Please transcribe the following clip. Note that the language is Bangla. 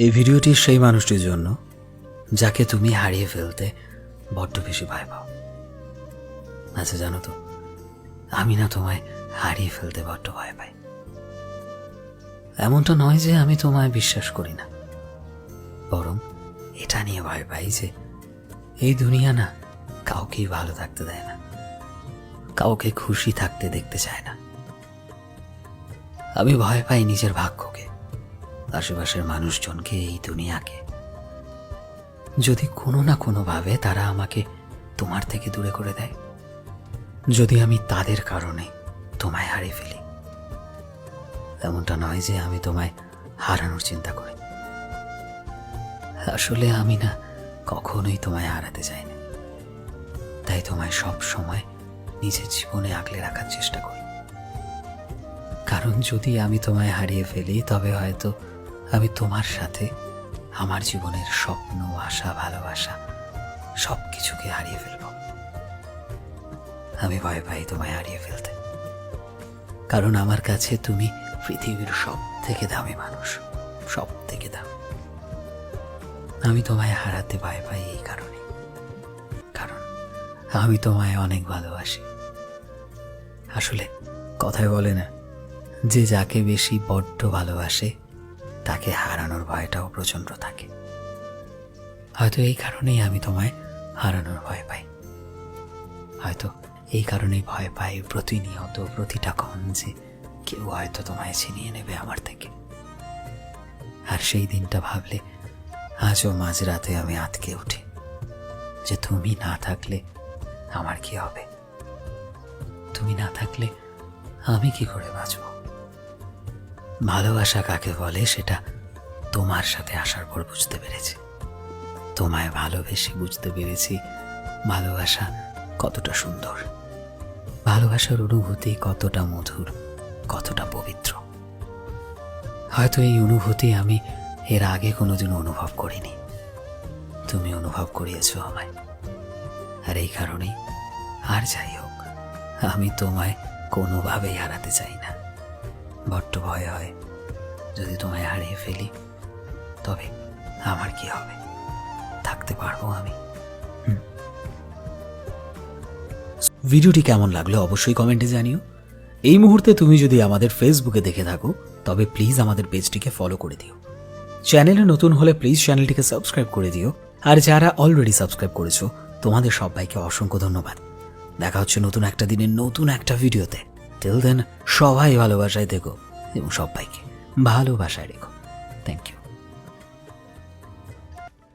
এই ভিডিওটি সেই মানুষটির জন্য, যাকে তুমি হারিয়ে ফেলতে বড্ড বেশি ভয় পাও। আচ্ছা জানো তো, আমি না তোমায় হারিয়ে ফেলতে বড্ড ভয় পাই। এমনটা নয় যে আমি তোমায় বিশ্বাস করি না। বরং এটা নিয়ে ভয় পাই যে এই দুনিয়া না কাউকেই ভালো থাকতে দেয় না, কাউকে খুশি থাকতে দেখতে চায় না। আমি ভয় পাই নিজের ভাগ্যকে আশেপাশের মানুষজনকে এই দুনিয়াকে। যদি কোনো না কোনোভাবে তারা আমাকে তোমার থেকে দূরে করে দেয়, যদি আমি তাদের কারণে তোমায় হারিয়ে ফেলি, এমনটা নয় যে আমি তোমায় হারানোর চিন্তা করি। আসলে আমি না কখনোই তোমায় হারাতে চাই না। তাই তোমায় সব সময় নিজের জীবনে আগলে রাখার চেষ্টা করি। কারণ যদি আমি তোমায় হারিয়ে ফেলি, তবে হয়তো আমি তোমার সাথে আমার জীবনের স্বপ্ন, আশা, ভালোবাসা সব কিছুকে হারিয়ে ফেলব। আমি ভয় পাই তোমায় হারিয়ে ফেলতে। কারণ আমার কাছে তুমি পৃথিবীর সব থেকে দামি মানুষ সব থেকে দামি। আমি তোমায় হারাতে ভয় পাই এই কারণে। কারণ আমি তোমায় অনেক ভালোবাসি। আসলে কথায় বলে না, যে যাকে বেশি বড্ড ভালোবাসে তাকে হারানোর ভয়টাও প্রচণ্ড থাকে। হয়তো এই কারণেই আমি তোমায় হারানোর ভয় পাই। হয়তো এই কারণেই ভয় পাই প্রতিনিয়ত প্রতিটা ক্ষণ যে কেউ হয়তো তোমায় ছিনিয়ে নেবে আমার থেকে। আর সেই দিনটা ভাবলে আজও মাঝরাতে আমি আতকে উঠি যে তুমি না থাকলে আমার কি হবে? তুমি না থাকলে আমি কি করে বাঁচব? ভালোবাসা কাকে বলে সেটা তোমার সাথে আসার পর বুঝতে পেরেছি। তোমায় ভালোবেসে বুঝতে পেরেছি ভালোবাসা কতটা সুন্দর। ভালোবাসার অনুভূতি কতটা মধুর, কতটা পবিত্র। হয়তো এই অনুভূতি আমি এর আগে কোনোদিন অনুভব করিনি। তুমি অনুভব করিয়েছো আমায়। আর এই কারণেই আর যাই হোক, আমি তোমায় কোনোভাবেই হারাতে চাই না। বড্ড ভয় হয়। যদি তোমায় হারিয়ে ফেলি, তবে আমার কি হবে? থাকতে পারব আমি। ভিডিওটি কেমন লাগল অবশ্যই কমেন্টে জানিও। এই মুহূর্তে তুমি যদি আমাদের ফেসবুকে দেখে থাকো, তবে প্লিজ আমাদের পেজটিকে ফলো করে দিও। চ্যানেলে নতুন হলে প্লিজ চ্যানেলটিকে সাবস্ক্রাইব করে দিও। আর যারা অলরেডি সাবস্ক্রাইব করেছ, তোমাদের সবাইকে অসংখ্য ধন্যবাদ। দেখা হচ্ছে নতুন একটা দিনের নতুন একটা ভিডিওতে টিল দেন সবাই ভালোবাসায় দেখো এবং সবাইকে ভালোবাসায় রেখো। Thank you